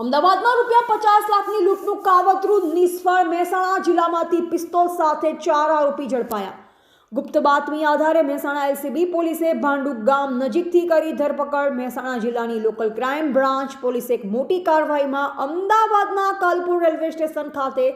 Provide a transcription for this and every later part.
અમદાવાદમાં રૂપિયા પચાસ લાખની લૂંટનું કાવતરું નિષ્ફળ. મહેસાણા જિલ્લામાંથી પિસ્તોલ સાથે ચાર આરોપી ઝડપાયા. ગુપ્ત બાતમી આધારે મહેસાણા એલસીબી પોલીસે ભાંડુ ગામ નજીકથી કરી ધરપકડ. મહેસાણા જિલ્લાની લોકલ ક્રાઇમ બ્રાન્ચ પોલીસે એક મોટી કાર્યવાહીમાં અમદાવાદના કાલપુર રેલવે સ્ટેશન ખાતે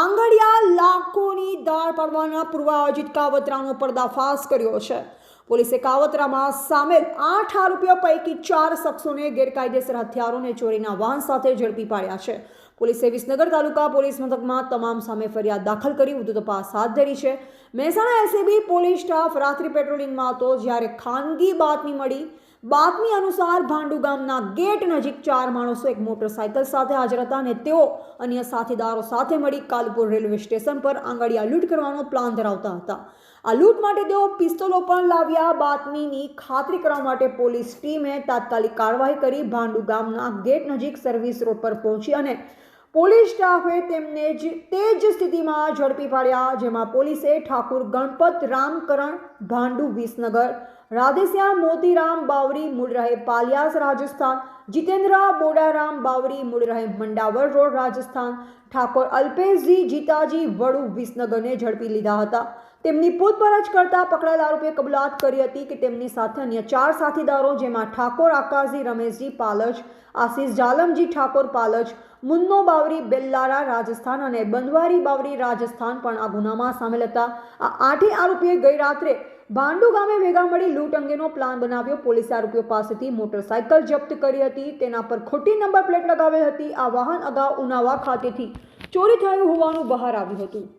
આંગડિયા લાખોની દાળ પાડવાના પૂર્વાયોજિત કાવતરાનો પર્દાફાશ કર્યો છે. પોલીસે કાવતરામાં સામેલ આઠ આરોપીઓ પૈકી ચાર શખ્સોને ગેરકાયદેસર હથિયારોને ચોરીના વાહન સાથે ઝડપી પાડ્યા છે. પોલીસે વિસનગર તાલુકા પોલીસ મથકમાં તમામ સામે ફરિયાદ દાખલ કરી વધુ તપાસ હાથ ધરી છે. મહેસાણા એસીબી પોલીસ સ્ટાફ રાત્રિ પેટ્રોલિંગમાં હતો, જ્યારે ખાનગી બાતમી મળી બાતમી અનુસાર ભાંડુ ગામના ગેટ નજીક ચાર માણસો એક મોટરસાયકલ સાથે હાજર હતા અને તેઓ અન્ય સાથીદારો સાથે મળી કાલપુર રેલવે સ્ટેશન પર આંગળીયા લૂંટ કરવાનો પ્લાન ધરાવતા હતા. આ લૂંટ માટે તેઓ પિસ્તોલો પણ લાવ્યા. બાતમીની ખાતરી કરવા માટે પોલીસ ટીમે તાત્કાલિક કાર્યવાહી કરી ભાંડુ ગામના ગેટ નજીક સર્વિસ રોડ પર પહોંચી અને પોલીસ સ્ટાફે તેમને જ તે જ સ્થિતિમાં ઝડપી પાડ્યા, જેમાં પોલીસે ઠાકુર ગણપત રામકરણ, ભાંડુ વિસનગર, રાધેશ્યામ મોતીરામ બાવરી મૂળ રહે પાલિયાસ રાજસ્થાન, જીતેન્દ્ર બોડારામ બાવરી મૂળ રહે મંડાવર રોડ રાજસ્થાન, ઠાકોર અલ્પેશજી જીતાજી વડુ વિસનગરને ઝડપી લીધા હતા. તેમની પૂછપરછ કરતા પકડાયેલ આરોપીએ કબૂલાત કરી હતી કે તેમની સાથે અન્ય ચાર સાથીદારો, જેમાં ઠાકોર આકાશજી રમેશજી પાલજ, આશીષ જાલમજી, ઠાકોર પાલજ, મુન્નો બાવરી, બેલ્લારા રાજસ્થાન અને બંધવારી બાવરી રાજસ્થાન પણ આ ગુનામાં સામેલ હતા. આ આઠે આરોપીએ ગઈ રાત્રે ભાંડુ ગામે ભેગા મળી લૂંટ અંગેનો પ્લાન બનાવ્યો. પોલીસે આરોપીઓ પાસેથી મોટરસાયકલ જપ્ત કરી હતી. તેના પર ખોટી નંબર પ્લેટ લગાવેલ હતી. આ વાહન અગાઉ ઉનાવા ખાતેથી ચોરી થયું હોવાનું બહાર આવ્યું હતું.